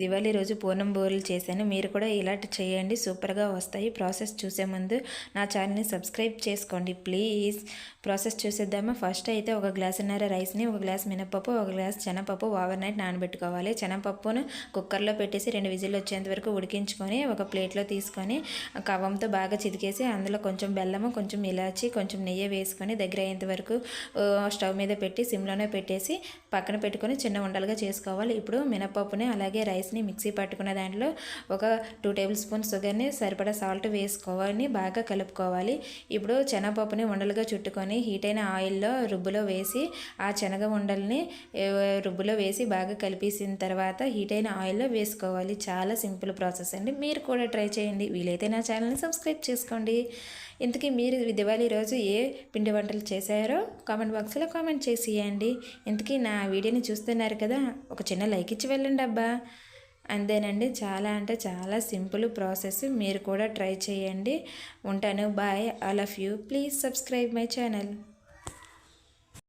దివాళీ రోజు పూర్ణం బూరెలు చేశాను. మీరు కూడా ఇలాంటి చేయండి. సూపర్గా వస్తాయి. ప్రాసెస్ చూసే ముందు నా ఛానల్ని సబ్స్క్రైబ్ చేసుకోండి. ప్లీజ్. ప్రాసెస్ చూసేద్దామా? ఫస్ట్ అయితే ఒక గ్లాసున్నర రైస్ని ఒక గ్లాస్ మినపప్పు ఒక గ్లాస్ శనగపప్పు ఓవర్ నైట్ నానబెట్టుకోవాలి. శనగపప్పును కుక్కర్లో పెట్టేసి రెండు విజిల్ వచ్చేంత వరకు ఉడికించుకొని ఒక ప్లేట్లో తీసుకొని కవంతో బాగా చితికేసి అందులో కొంచెం బెల్లము కొంచెం ఇలాచి కొంచెం నెయ్యి వేసుకొని దగ్గర అయ్యేంత వరకు స్టవ్ మీద పెట్టి సిమ్లోనే పెట్టేసి పక్కన పెట్టుకొని చిన్న ఉండలుగా చేసుకోవాలి. ఇప్పుడు మినపప్పుని అలాగే రైస్ని మిక్సీ పట్టుకున్న దాంట్లో ఒక టూ టేబుల్ స్పూన్ షుగర్ని సరిపడా సాల్ట్ వేసుకోవాలి బాగా కలుపుకోవాలి. ఇప్పుడు శనగపప్పుని ఉండలుగా చుట్టుకొని హీట్ అయిన ఆయిల్లో రుబ్బులో వేసి ఆ శనగ ఉండల్ని రుబ్బులో వేసి బాగా కలిపేసిన తర్వాత హీట్ అయిన ఆయిల్లో వేసుకోవాలి. చాలా సింపుల్ ప్రాసెస్ అండి. మీరు కూడా ట్రై చేయండి. వీలైతే నా ఛానల్ని సబ్స్క్రైబ్ చేసుకోండి. ఇంతకీ మీరు దివాళీ రోజు ఏ పిండి వంటలు చేశారో కామెంట్ బాక్స్లో కామెంట్ చేసేయండి. ఇంతకీ నా వీడియోని చూస్తున్నారు కదా ఒక చిన్న లైక్ ఇచ్చి వెళ్ళండి అబ్బా. అంతేనండి చాలా అంటే చాలా సింపుల్ ప్రాసెస్. మీరు కూడా ట్రై చేయండి. ఉంటాను bye all of you. Please subscribe my channel.